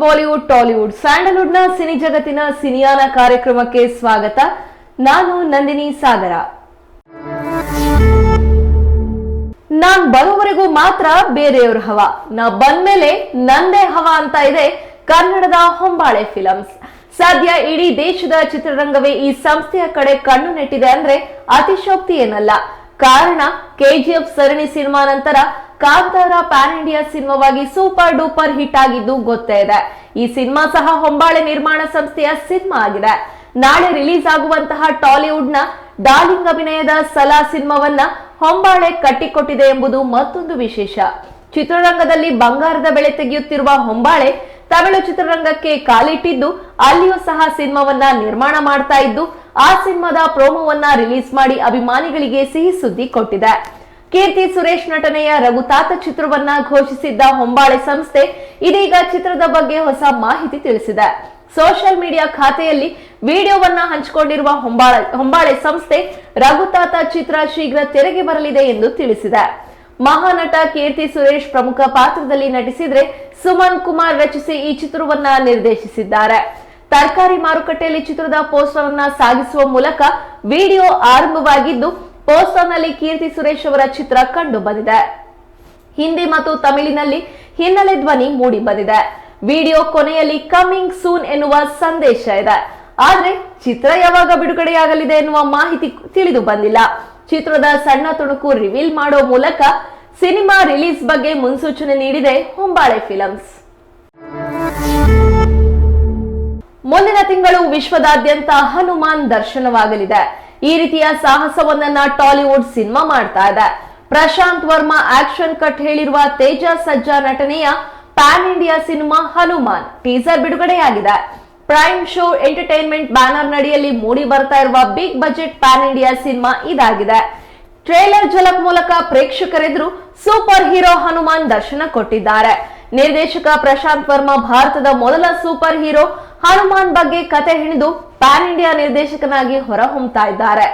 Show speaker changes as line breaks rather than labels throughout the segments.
Bollywood, ಟಾಲಿವುಡ್ನ cine ಜಗತ್ತಿನ ಸಿನಿಯಾನ ಕಾರ್ಯಕ್ರಮಕ್ಕೆ ಸ್ವಾಗತ. ನಾನು ನಂದಿನಿ ಸಾಗರ. ನಾನ್ ಬರೋವರೆಗೂ ಮಾತ್ರ ಬೇರೆಯವ್ರ ಹವ. ನಾ ಬಂದ್ಮೇಲೆ ನಂದೇ ಹವ ಅಂತ ಇದೆ ಕನ್ನಡದ ಹೊಂಬಾಳೆ ಫಿಲಮ್ಸ್. ಸದ್ಯ ಇಡೀ ದೇಶದ ಚಿತ್ರರಂಗವೇ ಈ ಸಂಸ್ಥೆಯ ಕಡೆ ಕಣ್ಣು ನೆಟ್ಟಿದೆ ಅಂದ್ರೆ ಅತಿಶೋಕ್ತಿ ಏನಲ್ಲ. ಕಾರಣ, ಕೆಜಿಎಫ್ ಸರಣಿ ಸಿನಿಮಾ ನಂತರ ಕಾಂತಾರ ಪ್ಯಾನ್ ಇಂಡಿಯಾ ಸಿನಿಮಾವಾಗಿ ಸೂಪರ್ ಡೂಪರ್ ಹಿಟ್ ಆಗಿದ್ದು ಗೊತ್ತೇ ಇದೆ. ಈ ಸಿನಿಮಾ ಸಹ ಹೊಂಬಾಳೆ ನಿರ್ಮಾಣ ಸಂಸ್ಥೆಯ ಸಿನಿಮಾ ಆಗಿದೆ. ನಾಳೆ ರಿಲೀಸ್ ಆಗುವಂತಹ ಟಾಲಿವುಡ್ನ ಡಾರ್ಲಿಂಗ್ ಅಭಿನಯದ ಸಲಾ ಸಿನಿಮಾವನ್ನ ಹೊಂಬಾಳೆ ಕಟ್ಟಿಕೊಟ್ಟಿದೆ ಎಂಬುದು ಮತ್ತೊಂದು ವಿಶೇಷ. ಚಿತ್ರರಂಗದಲ್ಲಿ ಬಂಗಾರದ ಬೆಳೆ ತೆಗೆಯುತ್ತಿರುವ ಹೊಂಬಾಳೆ ತಮಿಳು ಚಿತ್ರರಂಗಕ್ಕೆ ಕಾಲಿಟ್ಟಿದ್ದು, ಅಲ್ಲಿಯೂ ಸಹ ಸಿನಿಮಾವನ್ನ ನಿರ್ಮಾಣ ಮಾಡ್ತಾ ಇದ್ದು, ಆ ಸಿನಿಮಾದ ಪ್ರೋಮೋವನ್ನ ರಿಲೀಸ್ ಮಾಡಿ ಅಭಿಮಾನಿಗಳಿಗೆ ಸಿಹಿ ಸುದ್ದಿ ಕೊಟ್ಟಿದೆ. ಕೀರ್ತಿ ಸುರೇಶ್ ನಟನೆಯ ರಘುತಾತ ಚಿತ್ರವನ್ನ ಘೋಷಿಸಿದ್ದ ಹೊಂಬಾಳೆ ಸಂಸ್ಥೆ ಇದೀಗ ಚಿತ್ರದ ಬಗ್ಗೆ ಹೊಸ ಮಾಹಿತಿ ತಿಳಿಸಿದೆ. ಸೋಷಿಯಲ್ ಮೀಡಿಯಾ ಖಾತೆಯಲ್ಲಿ ವಿಡಿಯೋವನ್ನ ಹಂಚಿಕೊಂಡಿರುವ ಹೊಂಬಾಳೆ ಹೊಂಬಾಳೆ ಸಂಸ್ಥೆ ರಘುತಾತ ಚಿತ್ರ ಶೀಘ್ರ ತೆರೆಗೆ ಬರಲಿದೆ ಎಂದು ತಿಳಿಸಿದೆ. ಮಹಾನಟ ಕೀರ್ತಿ ಸುರೇಶ್ ಪ್ರಮುಖ ಪಾತ್ರದಲ್ಲಿ ನಟಿಸಿದ್ರೆ ಸುಮನ್ ಕುಮಾರ್ ರಚಿಸಿ ಈ ಚಿತ್ರವನ್ನ ನಿರ್ದೇಶಿಸಿದ್ದಾರೆ. ತರಕಾರಿ ಮಾರುಕಟ್ಟೆಯಲ್ಲಿ ಚಿತ್ರದ ಪೋಸ್ಟರ್ ಅನ್ನ ಸಾಗಿಸುವ ಮೂಲಕ ವಿಡಿಯೋ ಆರಂಭವಾಗಿದ್ದು ಪೋಸ್ಟರ್ನಲ್ಲಿ ಕೀರ್ತಿ ಸುರೇಶ್ ಅವರ ಚಿತ್ರ ಕಂಡು ಬಂದಿದೆ. ಹಿಂದಿ ಮತ್ತು ತಮಿಳಿನಲ್ಲಿ ಹಿನ್ನೆಲೆ ಧ್ವನಿ ಮೂಡಿ ಬಂದಿದೆ. ವಿಡಿಯೋ ಕೊನೆಯಲ್ಲಿ ಕಮಿಂಗ್ ಸೂನ್ ಎನ್ನುವ ಸಂದೇಶ ಇದೆ. ಆದ್ರೆ ಚಿತ್ರ ಯಾವಾಗ ಬಿಡುಗಡೆಯಾಗಲಿದೆ ಎನ್ನುವ ಮಾಹಿತಿ ತಿಳಿದು ಬಂದಿಲ್ಲ. ಚಿತ್ರದ ಸಣ್ಣ ತುಣುಕು ರಿವೀಲ್ ಮಾಡೋ ಮೂಲಕ ಸಿನಿಮಾ ರಿಲೀಸ್ ಬಗ್ಗೆ ಮುನ್ಸೂಚನೆ ನೀಡಿದೆ ಹೊಂಬಾಳೆ ಫಿಲಮ್ಸ್ ಮುಂದಿನ ತಿಂಗಳು ವಿಶ್ವದಾದ್ಯಂತ ಹನುಮಾನ್ ದರ್ಶನವಾಗಲಿದೆ. ಈ ರೀತಿಯ ಸಾಹಸವನ್ನ ಟಾಲಿವುಡ್ ಸಿನಿಮಾ ಮಾಡ್ತಾ ಇದೆ. ಪ್ರಶಾಂತ್ ವರ್ಮಾ ಆಕ್ಷನ್ ಕಟ್ ಹೇಳಿರುವ ತೇಜಾ ಸಜ್ಜಾ ನಟನೆಯ pan India cinema Hanuman teaser ಬಿಡುಗಡೆಯಾಗಿದೆ. ಪ್ರೈಮ್ ಶೋ ಎಂಟರ್ಟೈನ್ಮೆಂಟ್ ಬ್ಯಾನರ್ ನಡಿಯಲ್ಲಿ ಮೂಡಿ ಬರ್ತಾ ಇರುವ big budget pan India cinema ಇದಾಗಿದೆ. ಟ್ರೇಲರ್ ಝಲಕ್ ಮೂಲಕ ಪ್ರೇಕ್ಷಕರೆದುರು ಸೂಪರ್ ಹೀರೋ ಹನುಮಾನ್ ದರ್ಶನ ಕೊಟ್ಟಿದ್ದಾರೆ. ನಿರ್ದೇಶಕ ಪ್ರಶಾಂತ್ ವರ್ಮಾ ಭಾರತದ ಮೊದಲ ಸೂಪರ್ ಹೀರೋ ಹನುಮಾನ್ ಬಗ್ಗೆ ಕತೆ ಹೆಣೆದು ಪ್ಯಾನ್ ಇಂಡಿಯಾ ನಿರ್ದೇಶಕನಾಗಿ ಹೊರಹೊಮ್ಮತಾ ಇದ್ದಾರೆ.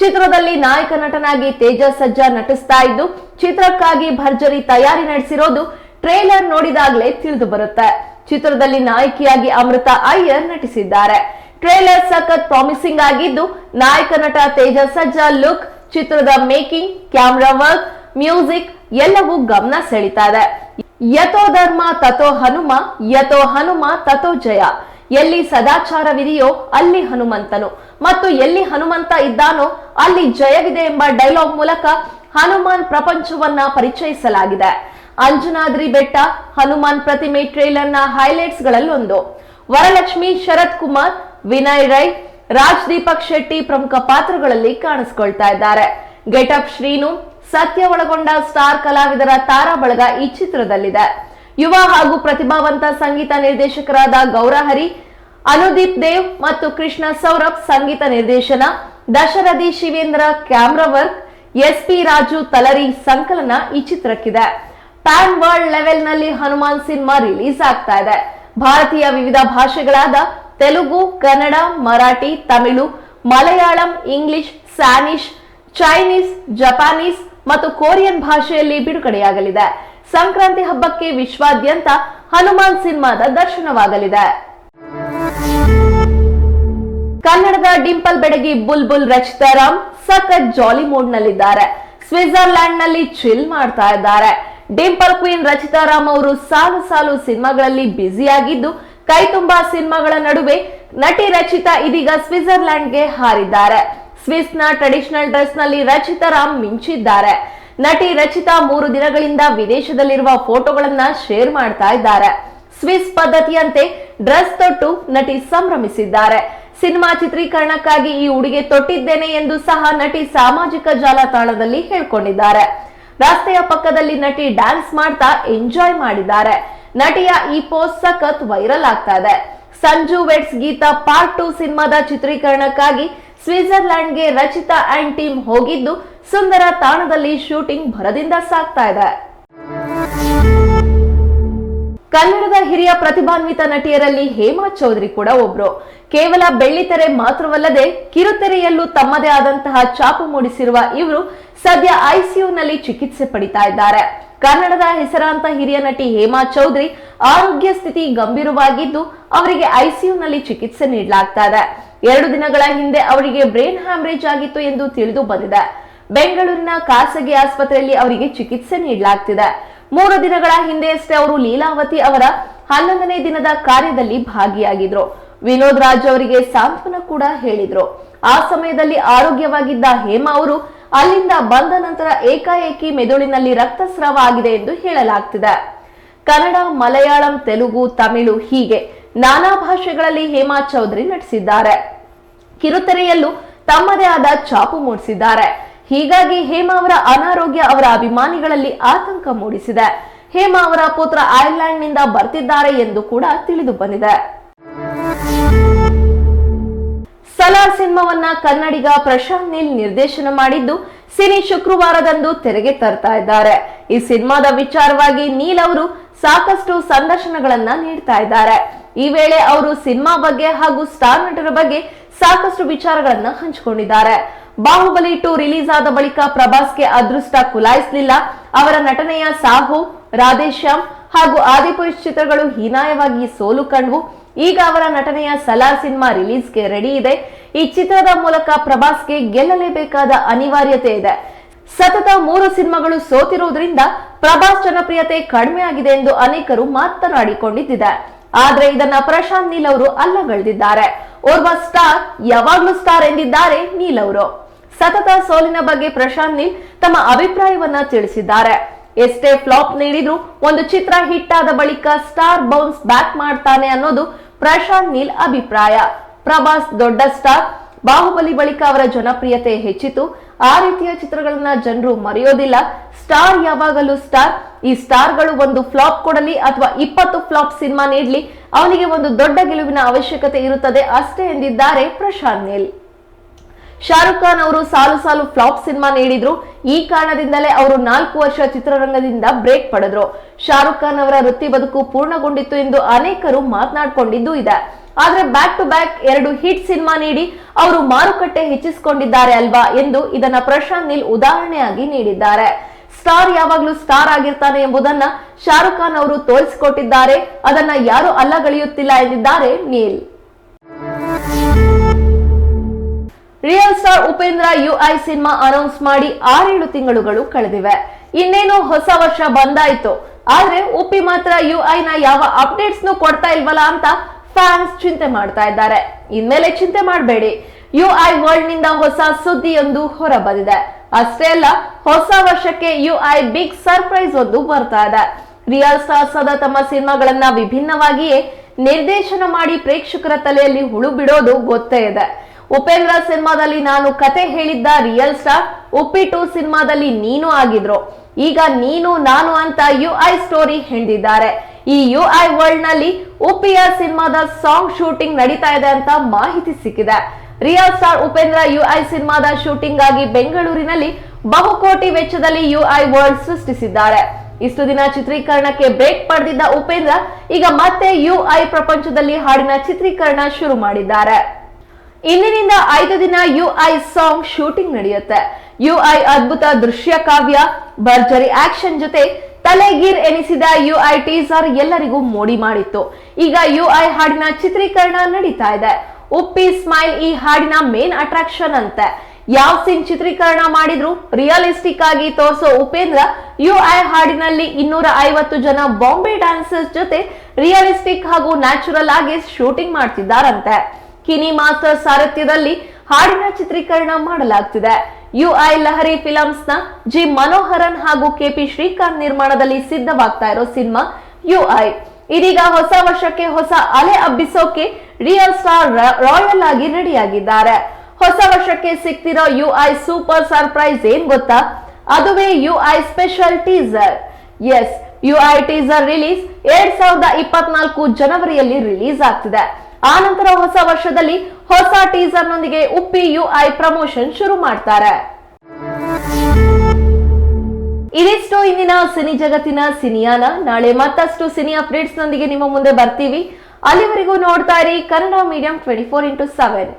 ಚಿತ್ರದಲ್ಲಿ ನಾಯಕ ನಟನಾಗಿ ತೇಜಸ್ ಸಜ್ಜಾ ನಟಿಸ್ತಾ ಇದ್ದು, ಚಿತ್ರಕ್ಕಾಗಿ ಭರ್ಜರಿ ತಯಾರಿ ನಡೆಸಿರೋದು ಟ್ರೇಲರ್ ನೋಡಿದಾಗಲೇ ತಿಳಿದು ಬರುತ್ತೆ. ಚಿತ್ರದಲ್ಲಿ ನಾಯಕಿಯಾಗಿ ಅಮೃತ ಅಯ್ಯರ್ ನಟಿಸಿದ್ದಾರೆ. ಟ್ರೇಲರ್ ಸಖತ್ ಪ್ರಾಮಿಸಿಂಗ್ ಆಗಿದ್ದು, ನಾಯಕ ನಟ ತೇಜಸ್ ಸಜ್ಜಾ ಲುಕ್, ಚಿತ್ರದ ಮೇಕಿಂಗ್, ಕ್ಯಾಮ್ರಾ ವರ್ಕ್, ಮ್ಯೂಸಿಕ್ ಎಲ್ಲವೂ ಗಮನ ಸೆಳೀತಾ ಇದೆ. ಯಥೋ ಧರ್ಮ, ತಥೋ ಹನುಮ, ಯಥೋ ಹನುಮ, ತಥೋ ಜಯ. ಎಲ್ಲಿ ಸದಾಚಾರವಿದೆಯೋ ಅಲ್ಲಿ ಹನುಮಂತನು. ಮತ್ತು ಎಲ್ಲಿ ಹನುಮಂತ ಇದ್ದಾನೋ ಅಲ್ಲಿ ಜಯವಿದೆ ಎಂಬ ಡೈಲಾಗ್ ಮೂಲಕ ಹನುಮಾನ್ ಪ್ರಪಂಚವನ್ನ ಪರಿಚಯಿಸಲಾಗಿದೆ. ಅಂಜನಾದ್ರಿ ಬೆಟ್ಟ, ಹನುಮಾನ್ ಪ್ರತಿಮೆ ಟ್ರೇಲರ್ನ ಹೈಲೈಟ್ಸ್ ಗಳಲ್ಲೊಂದು. ವರಲಕ್ಷ್ಮಿ, ಶರತ್ ಕುಮಾರ್, ವಿನಯ್ ರೈ ರಾಜ್ ದೀಪಕ್ ಶೆಟ್ಟಿ ಪ್ರಮುಖ ಪಾತ್ರಗಳಲ್ಲಿ ಕಾಣಿಸಿಕೊಳ್ತಾ ಇದ್ದಾರೆ. ಗೆಟಪ್ ಶ್ರೀನು, ಸತ್ಯ ಒಳಗೊಂಡ ಸ್ಟಾರ್ ಕಲಾವಿದರ ತಾರಾ ಬಳಗ ಈ ಚಿತ್ರದಲ್ಲಿದೆ. ಯುವ ಹಾಗೂ ಪ್ರತಿಭಾವಂತ ಸಂಗೀತ ನಿರ್ದೇಶಕರಾದ ಗೌರಹರಿ, ಅನುದೀಪ್ ದೇವ್ ಮತ್ತು ಕೃಷ್ಣ ಸೌರಭ್ ಸಂಗೀತ ನಿರ್ದೇಶನ, Dasharathi Shivendra camera work S P Raju Talari ಸಂಕಲನ ಈ ಚಿತ್ರಕ್ಕಿದೆ. PAN world ಲೆವೆಲ್ನಲ್ಲಿ Hanuman cinema release ಆಗ್ತಾ ಇದೆ. ಭಾರತೀಯ ವಿವಿಧ ಭಾಷೆಗಳಾದ Telugu, Kannada, Marathi, Tamil, Malayalam, English Spanish Chinese Japanese ಮತ್ತು ಕೊರಿಯನ್ ಭಾಷೆಯಲ್ಲಿ ಬಿಡುಗಡೆಯಾಗಲಿದೆ. ಸಂಕ್ರಾಂತಿ ಹಬ್ಬಕ್ಕೆ ವಿಶ್ವಾದ್ಯಂತ ಹನುಮಾನ್ ಸಿನಿಮಾದ ದರ್ಶನವಾಗಲಿದೆ. ಕನ್ನಡದ ಡಿಂಪಲ್ ಬೆಡಗಿ ಬುಲ್ ಬುಲ್ ರಚಿತಾರಾಮ್ ಸಖತ್ ಜಾಲಿ ಮೂಡ್ ನಲ್ಲಿದ್ದಾರೆ ಸ್ವಿಟ್ಜರ್ಲ್ಯಾಂಡ್ನಲ್ಲಿ ಚಿಲ್ ಮಾಡ್ತಾ ಇದ್ದಾರೆ. ಡಿಂಪಲ್ ಕ್ವೀನ್ ರಚಿತಾರಾಮ್ ಅವರು ಸಾಲು ಸಾಲು ಸಿನಿಮಾಗಳಲ್ಲಿ ಬ್ಯುಸಿಯಾಗಿದ್ದು ಕೈ ತುಂಬಾ ಸಿನಿಮಾಗಳ ನಡುವೆ ನಟಿ ರಚಿತಾ ಇದೀಗ ಸ್ವಿಟ್ಜರ್ಲ್ಯಾಂಡ್ಗೆ ಹಾರಿದ್ದಾರೆ. ಸ್ವಿಸ್ನ ಟ್ರೆಡಿಷನಲ್ ಡ್ರೆಸ್ನಲ್ಲಿ ರಚಿತಾರಾಮ್ ಮಿಂಚಿದ್ದಾರೆ. ನಟಿ ರಚಿತಾ ಮೂರು ದಿನಗಳಿಂದ ವಿದೇಶದಲ್ಲಿರುವ ಫೋಟೋಗಳನ್ನ ಶೇರ್ ಮಾಡ್ತಾ ಇದ್ದಾರೆ. ಸ್ವಿಸ್ ಪದ್ಧತಿಯಂತೆ ಡ್ರೆಸ್ ತೊಟ್ಟು ನಟಿ ಸಂಭ್ರಮಿಸಿದ್ದಾರೆ. ಸಿನಿಮಾ ಚಿತ್ರೀಕರಣಕ್ಕಾಗಿ ಈ ಉಡುಗೆ ತೊಟ್ಟಿದ್ದೇನೆ ಎಂದು ಸಹ ನಟಿ ಸಾಮಾಜಿಕ ಜಾಲತಾಣದಲ್ಲಿ ಹೇಳ್ಕೊಂಡಿದ್ದಾರೆ. ರಸ್ತೆಯ ಪಕ್ಕದಲ್ಲಿ ನಟಿ ಡ್ಯಾನ್ಸ್ ಮಾಡ್ತಾ ಎಂಜಾಯ್ ಮಾಡಿದ್ದಾರೆ. ನಟಿಯ ಈ ಪೋಸ್ಟ್ ಸಖತ್ ವೈರಲ್ ಆಗ್ತಾ ಇದೆ. Sanju weds Geetha part two ಸಿನಿಮಾದ ಚಿತ್ರೀಕರಣಕ್ಕಾಗಿ ಸ್ವಿಟ್ಜರ್ಲ್ಯಾಂಡ್ಗೆ ರಚಿತಾ ಅಂಡ್ ಟೀಮ್ ಹೋಗಿದ್ದು ಸುಂದರ ತಾಣದಲ್ಲಿ ಶೂಟಿಂಗ್ ಭರದಿಂದ ಸಾಗ್ತಾ ಇದೆ. ಕನ್ನಡದ ಹಿರಿಯ ಪ್ರತಿಭಾನ್ವಿತ ನಟಿಯರಲ್ಲಿ ಹೇಮಾ ಚೌಧರಿ ಕೂಡ ಒಬ್ರು. ಕೇವಲ ಬೆಳ್ಳಿತೆರೆ ಮಾತ್ರವಲ್ಲದೆ ಕಿರುತೆರೆಯಲ್ಲೂ ತಮ್ಮದೇ ಆದಂತಹ ಚಾಪು ಮೂಡಿಸಿರುವ ಇವರು ಸದ್ಯ ಐಸಿಯುನಲ್ಲಿ ಚಿಕಿತ್ಸೆ ಪಡಿತಾ ಇದ್ದಾರೆ. ಕನ್ನಡದ ಹೆಸರಾಂತ ಹಿರಿಯ ನಟಿ ಹೇಮಾ ಚೌಧರಿ ಆರೋಗ್ಯ ಸ್ಥಿತಿ ಗಂಭೀರವಾಗಿದ್ದು, ಅವರಿಗೆ ಐಸಿಯುನಲ್ಲಿ ಚಿಕಿತ್ಸೆ ನೀಡಲಾಗ್ತಾ ಇದೆ. ಎರಡು ದಿನಗಳ ಹಿಂದೆ ಅವರಿಗೆ ಬ್ರೈನ್ ಹ್ಯಾಮರೇಜ್ ಆಗಿತ್ತು ಎಂದು ತಿಳಿದು ಬಂದಿದೆ. ಬೆಂಗಳೂರಿನ ಖಾಸಗಿ ಆಸ್ಪತ್ರೆಯಲ್ಲಿ ಅವರಿಗೆ ಚಿಕಿತ್ಸೆ ನೀಡಲಾಗ್ತಿದೆ. ಮೂರು ದಿನಗಳ ಹಿಂದೆಯಷ್ಟೇ ಅವರು ಲೀಲಾವತಿ ಅವರ ಹನ್ನೊಂದನೇ ದಿನದ ಕಾರ್ಯದಲ್ಲಿ ಭಾಗಿಯಾಗಿದ್ರು. ವಿನೋದ್ ರಾಜ್ ಅವರಿಗೆ ಸಾಂತ್ವನ ಕೂಡ ಹೇಳಿದ್ರು. ಆ ಸಮಯದಲ್ಲಿ ಆರೋಗ್ಯವಾಗಿದ್ದ ಹೇಮಾ ಅವರು ಅಲ್ಲಿಂದ ಬಂದ ನಂತರ ಏಕಾಏಕಿ ಮೆದುಳಿನಲ್ಲಿ ರಕ್ತಸ್ರಾವ ಆಗಿದೆ ಎಂದು ಹೇಳಲಾಗ್ತಿದೆ. ಕನ್ನಡ, ಮಲಯಾಳಂ, ತೆಲುಗು, ತಮಿಳು ಹೀಗೆ ನಾನಾ ಭಾಷೆಗಳಲ್ಲಿ ಹೇಮಾ ಚೌಧರಿ ನಟಿಸಿದ್ದಾರೆ. ಕಿರುತೆರೆಯಲ್ಲೂ ತಮ್ಮದೇ ಆದ ಛಾಪು ಮೂಡಿಸಿದ್ದಾರೆ. ಹೀಗಾಗಿ ಹೇಮಾ ಅವರ ಅನಾರೋಗ್ಯ ಅವರ ಅಭಿಮಾನಿಗಳಲ್ಲಿ ಆತಂಕ ಮೂಡಿಸಿದೆ. ಹೇಮಾ ಅವರ ಪುತ್ರ ಐರ್ಲೆಂಡ್ನಿಂದ ಬರ್ತಿದ್ದಾರೆ ಎಂದು ಕೂಡ ತಿಳಿದು ಬಂದಿದೆ. ಸಲಾರ್ ಸಿನಿಮಾವನ್ನ ಕನ್ನಡಿಗ ಪ್ರಶಾಂತ್ ನೀಲ್ ನಿರ್ದೇಶನ ಮಾಡಿದ್ದು, ಸಿನಿ ಶುಕ್ರವಾರದಂದು ತೆರೆಗೆ ತರ್ತಾ ಇದ್ದಾರೆ. ಈ ಸಿನಿಮಾದ ವಿಚಾರವಾಗಿ ನೀಲ್ ಅವರು ಸಾಕಷ್ಟು ಸಂದರ್ಶನಗಳನ್ನ ನೀಡ್ತಾ ಇದ್ದಾರೆ. ಈ ವೇಳೆ ಅವರು ಸಿನಿಮಾ ಬಗ್ಗೆ ಹಾಗೂ ಸ್ಟಾರ್ ನಟರ ಬಗ್ಗೆ ಸಾಕಷ್ಟು ವಿಚಾರಗಳನ್ನ ಹಂಚಿಕೊಂಡಿದ್ದಾರೆ. ಬಾಹುಬಲಿ ಟು ರಿಲೀಸ್ ಆದ ಬಳಿಕ ಪ್ರಭಾಸ್ಗೆ ಅದೃಷ್ಟ ಕುಲಾಯಿಸಲಿಲ್ಲ. ಅವರ ನಟನೆಯ ಸಾಹು, ರಾಧೇಶ್ಯಾಮ್ ಹಾಗೂ ಆದಿಪುರುಷ್ ಚಿತ್ರಗಳು ಹೀನಾಯವಾಗಿ ಸೋಲು ಕಂಡ್ವು. ಈಗ ಅವರ ನಟನೆಯ ಸಲಾರ್ ಸಿನಿಮಾ ರಿಲೀಸ್ಗೆ ರೆಡಿ ಇದೆ. ಈ ಚಿತ್ರದ ಮೂಲಕ ಪ್ರಭಾಸ್ಗೆ ಗೆಲ್ಲಲೇಬೇಕಾದ ಅನಿವಾರ್ಯತೆ ಇದೆ. ಸತತ ಮೂರು ಸಿನಿಮಾಗಳು ಸೋತಿರುವುದರಿಂದ ಪ್ರಭಾಸ್ ಜನಪ್ರಿಯತೆ ಕಡಿಮೆ ಆಗಿದೆ ಎಂದು ಅನೇಕರು ಮಾತನಾಡಿಕೊಂಡಿದ್ದಿದೆ. ಆದ್ರೆ ಇದನ್ನ ಪ್ರಶಾಂತ್ ನೀಲ್ ಅವರು ಅಲ್ಲಗಳೆದಿದ್ದಾರೆ. ಓರ್ವ ಸ್ಟಾರ್ ಯಾವಾಗ್ಲೂ ಸ್ಟಾರ್ ಎಂದಿದ್ದಾರೆ ನೀಲ್ ಅವರು. ಸತತ ಸೋಲಿನ ಬಗ್ಗೆ ಪ್ರಶಾಂತ್ ನೀಲ್ ತಮ್ಮ ಅಭಿಪ್ರಾಯವನ್ನ ತಿಳಿಸಿದ್ದಾರೆ. ಎಷ್ಟೇ ಫ್ಲಾಪ್ ನೀಡಿದ್ರು ಒಂದು ಚಿತ್ರ ಹಿಟ್ ಆದ ಬಳಿಕ ಸ್ಟಾರ್ ಬೌನ್ಸ್ ಬ್ಯಾಕ್ ಮಾಡ್ತಾನೆ ಅನ್ನೋದು ಪ್ರಶಾಂತ್ ನೀಲ್ ಅಭಿಪ್ರಾಯ. ಪ್ರಭಾಸ್ ದೊಡ್ಡ ಸ್ಟಾರ್, ಬಾಹುಬಲಿ ಬಳಿಕ ಅವರ ಜನಪ್ರಿಯತೆ ಹೆಚ್ಚಿತು. ಆ ರೀತಿಯ ಚಿತ್ರಗಳನ್ನ ಜನರು ಮರೆಯೋದಿಲ್ಲ. ಸ್ಟಾರ್ ಯಾವಾಗಲೂ ಸ್ಟಾರ್. ಈ ಸ್ಟಾರ್ಗಳು ಒಂದು ಫ್ಲಾಪ್ ಕೊಡಲಿ ಅಥವಾ ಇಪ್ಪತ್ತು ಫ್ಲಾಪ್ ಸಿನಿಮಾ ನೀಡಲಿ, ಅವನಿಗೆ ಒಂದು ದೊಡ್ಡ ಗೆಲುವಿನ ಅವಶ್ಯಕತೆ ಇರುತ್ತದೆ ಅಷ್ಟೇ ಎಂದಿದ್ದಾರೆ ಪ್ರಶಾಂತ್ ನೀಲ್. ಶಾರುಖ್ ಖಾನ್ ಅವರು ಸಾಲು ಸಾಲು ಫ್ಲಾಪ್ ಸಿನಿಮಾ ನೀಡಿದ್ರು. ಈ ಕಾರಣದಿಂದಲೇ ಅವರು ನಾಲ್ಕು ವರ್ಷ ಚಿತ್ರರಂಗದಿಂದ ಬ್ರೇಕ್ ಪಡೆದ್ರು. ಶಾರುಖ್ ಖಾನ್ ಅವರ ವೃತ್ತಿ ಬದುಕು ಪೂರ್ಣಗೊಂಡಿತ್ತು ಎಂದು ಅನೇಕರು ಮಾತನಾಡಿಕೊಂಡಿದ್ದು ಇದೆ. ಆದ್ರೆ ಬ್ಯಾಕ್ ಟು ಬ್ಯಾಕ್ ಎರಡು ಹಿಟ್ ಸಿನಿಮಾ ನೀಡಿ ಅವರು ಮಾರುಕಟ್ಟೆ ಹೆಚ್ಚಿಸಿಕೊಂಡಿದ್ದಾರೆ ಅಲ್ವಾ ಎಂದು ಇದನ್ನ ಪ್ರಶಾಂತ್ ನೀಲ್ ಉದಾಹರಣೆಯಾಗಿ ನೀಡಿದ್ದಾರೆ. ಸ್ಟಾರ್ ಯಾವಾಗ್ಲೂ ಸ್ಟಾರ್ ಆಗಿರ್ತಾನೆ ಎಂಬುದನ್ನ ಶಾರುಖ್ ಖಾನ್ ಅವರು ತೋರಿಸಿಕೊಟ್ಟಿದ್ದಾರೆ. ಅದನ್ನ ಯಾರು ಅಲ್ಲಗಳೆಯುತ್ತಿಲ್ಲ ಎಂದಿದ್ದಾರೆ Neel. Real star Upendra UI cinema announce ಮಾಡಿ ಆರೇಳು ತಿಂಗಳುಗಳು ಕಳೆದಿವೆ. ಇನ್ನೇನು ಹೊಸ ವರ್ಷ ಬಂದಾಯ್ತು. ಆದ್ರೆ ಉಪ್ಪಿ ಮಾತ್ರ ಯುಐ ನ ಯಾವ ಅಪ್ಡೇಟ್ಸ್ ಕೊಡ್ತಾ ಇಲ್ವಲ್ಲ ಅಂತ ಫ್ಯಾನ್ಸ್ ಚಿಂತೆ ಮಾಡ್ತಾ ಇದ್ದಾರೆ. ಇನ್ಮೇಲೆ ಚಿಂತೆ ಮಾಡಬೇಡಿ. ಯುಐ ವರ್ಲ್ಡ್ನಿಂದ ಹೊಸ ಸುದ್ದಿಯೊಂದು ಹೊರಬಂದಿದೆ. ಅಷ್ಟೇ ಅಲ್ಲ, ಹೊಸ ವರ್ಷಕ್ಕೆ ಯುಐ ಬಿಗ್ ಸರ್ಪ್ರೈಸ್ ಒಂದು ಬರ್ತಾ ಇದೆ. ರಿಯಲ್ ಸ್ಟಾರ್ಸ್ ಆದ ತಮ್ಮ ಸಿನಿಮಾಗಳನ್ನ ವಿಭಿನ್ನವಾಗಿಯೇ ನಿರ್ದೇಶನ ಮಾಡಿ ಪ್ರೇಕ್ಷಕರ ತಲೆಯಲ್ಲಿ ಹುಳು ಬಿಡೋದು ಗೊತ್ತೇ ಇದೆ. ಉಪೇಂದ್ರ ಸಿನಿಮಾದಲ್ಲಿ ನಾನು ಕತೆ ಹೇಳಿದ್ದ ರಿಯಲ್ ಸ್ಟಾರ್ ಉಪ್ಪಿ ಟು ಸಿನಿಮಾದಲ್ಲಿ ನೀನು ಆಗಿದ್ರು. ಈಗ ನೀನು, ನಾನು ಅಂತ ಯು ಐ ಸ್ಟೋರಿ ಹೆಂಡಿದ್ದಾರೆ. ಈ ಯು ಐ ವರ್ಲ್ಡ್ನಲ್ಲಿ ಉಪ್ಪಿಯ ಸಿನಿಮಾದ ಸಾಂಗ್ ಶೂಟಿಂಗ್ ನಡೀತಾ ಇದೆ ಅಂತ ಮಾಹಿತಿ ಸಿಕ್ಕಿದೆ. ರಿಯಲ್ ಸ್ಟಾರ್ ಉಪೇಂದ್ರ ಯುಐ ಸಿನಿಮಾದ ಶೂಟಿಂಗ್ ಆಗಿ ಬೆಂಗಳೂರಿನಲ್ಲಿ ಬಹುಕೋಟಿ ವೆಚ್ಚದಲ್ಲಿ ಯುಐ ವರ್ಲ್ಡ್ ಸೃಷ್ಟಿಸಿದ್ದಾರೆ. ಇಷ್ಟು ದಿನ ಚಿತ್ರೀಕರಣಕ್ಕೆ ಬ್ರೇಕ್ ಪಡೆದಿದ್ದ ಉಪೇಂದ್ರ ಈಗ ಮತ್ತೆ ಯುಐ ಪ್ರಪಂಚದಲ್ಲಿ ಹಾಡಿನ ಚಿತ್ರೀಕರಣ ಶುರು ಮಾಡಿದ್ದಾರೆ. ಇಂದಿನಿಂದ ಐದು ದಿನ ಯುಐ ಸಾಂಗ್ ಶೂಟಿಂಗ್ ನಡೆಯುತ್ತೆ. ಯುಐ ಅದ್ಭುತ ದೃಶ್ಯ ಕಾವ್ಯ, ಭರ್ಜರಿ ಆಕ್ಷನ್ ಜೊತೆ ತಲೆಗೀರ್ ಎನಿಸಿದ ಯುಐ ಟೀಸರ್ ಎಲ್ಲರಿಗೂ ಮೋಡಿ ಮಾಡಿತ್ತು. ಈಗ ಯುಐ ಹಾಡಿನ ಚಿತ್ರೀಕರಣ ನಡೀತಾ ಇದೆ. ಉಪ್ಪಿ ಸ್ಮೈಲ್ ಈ ಹಾಡಿನ ಮೇನ್ ಅಟ್ರಾಕ್ಷನ್ ಅಂತೆ. ಯಾವ ಸೀನ್ ಚಿತ್ರೀಕರಣ ಮಾಡಿದ್ರು? ರಿಯಲಿಸ್ಟಿಕ್ ಆಗಿ ತೋರಿಸೋ ಉಪೇಂದ್ರ ಯು ಐ ಹಾಡಿನಲ್ಲಿ ಇನ್ನೂರ ಐವತ್ತು ಜನ ಬಾಂಬೆ ಡ್ಯಾನ್ಸರ್ಸ್ ಜೊತೆ ರಿಯಲಿಸ್ಟಿಕ್ ಹಾಗೂ ನ್ಯಾಚುರಲ್ ಆಗಿ ಶೂಟಿಂಗ್ ಮಾಡ್ತಿದ್ದಾರಂತೆ. ಕಿನಿ ಮಾಸ್ಟರ್ ಸಾರಥ್ಯದಲ್ಲಿ ಹಾಡಿನ ಚಿತ್ರೀಕರಣ ಮಾಡಲಾಗ್ತಿದೆ. ಯು ಐ ಲಹರಿ ಫಿಲಮ್ಸ್ನ ಜಿ ಮನೋಹರನ್ ಹಾಗೂ ಕೆಪಿ ಶ್ರೀಕಾಂತ್ ನಿರ್ಮಾಣದಲ್ಲಿ ಸಿದ್ಧವಾಗ್ತಾ ಇರೋ ಸಿನಿಮಾ ಯು ಐ ಇದೀಗ ಹೊಸ ವರ್ಷಕ್ಕೆ ಹೊಸ ಅಲೆ ಹಬ್ಬಿಸೋಕೆ ರಿಯಲ್ ಸ್ಟಾರ್ ರಾಯಲ್ ಆಗಿ ರೆಡಿಯಾಗಿದ್ದಾರೆ ಹೊಸ ವರ್ಷಕ್ಕೆ ಸಿಕ್ತಿರೋ ಐ ಸೂಪರ್ ಸರ್ಪ್ರೈಸ್ ಏನ್ ಗೊತ್ತಾ? ಅದುವೇ U I special teaser S I teaser release ಎರಡ್ ಸಾವಿರದ ಇಪ್ಪತ್ನಾಲ್ಕು ಜನವರಿಯಲ್ಲಿ ರಿಲೀಸ್ ಆಗ್ತಿದೆ. ಆ ನಂತರ ಹೊಸ ವರ್ಷದಲ್ಲಿ ಹೊಸ ಟೀಸರ್ ನೊಂದಿಗೆ ಉಪ್ಪಿ ಐ ಪ್ರಮೋಷನ್ ಶುರು ಮಾಡ್ತಾರೆ. ಇದಿಷ್ಟು ಇಂದಿನ ಸಿನಿ ಜಗತ್ತಿನ ಸಿನಿಯಾನ. ನಾಳೆ ಮತ್ತಷ್ಟು ಸಿನಿ ಅಪ್ಡೇಟ್ಸ್ ನೊಂದಿಗೆ ನಿಮ್ಮ ಮುಂದೆ ಬರ್ತೀವಿ. ಅಲ್ಲಿವರೆಗೂ ನೋಡ್ತಾ ಇರಿ Kannada medium twenty four into seven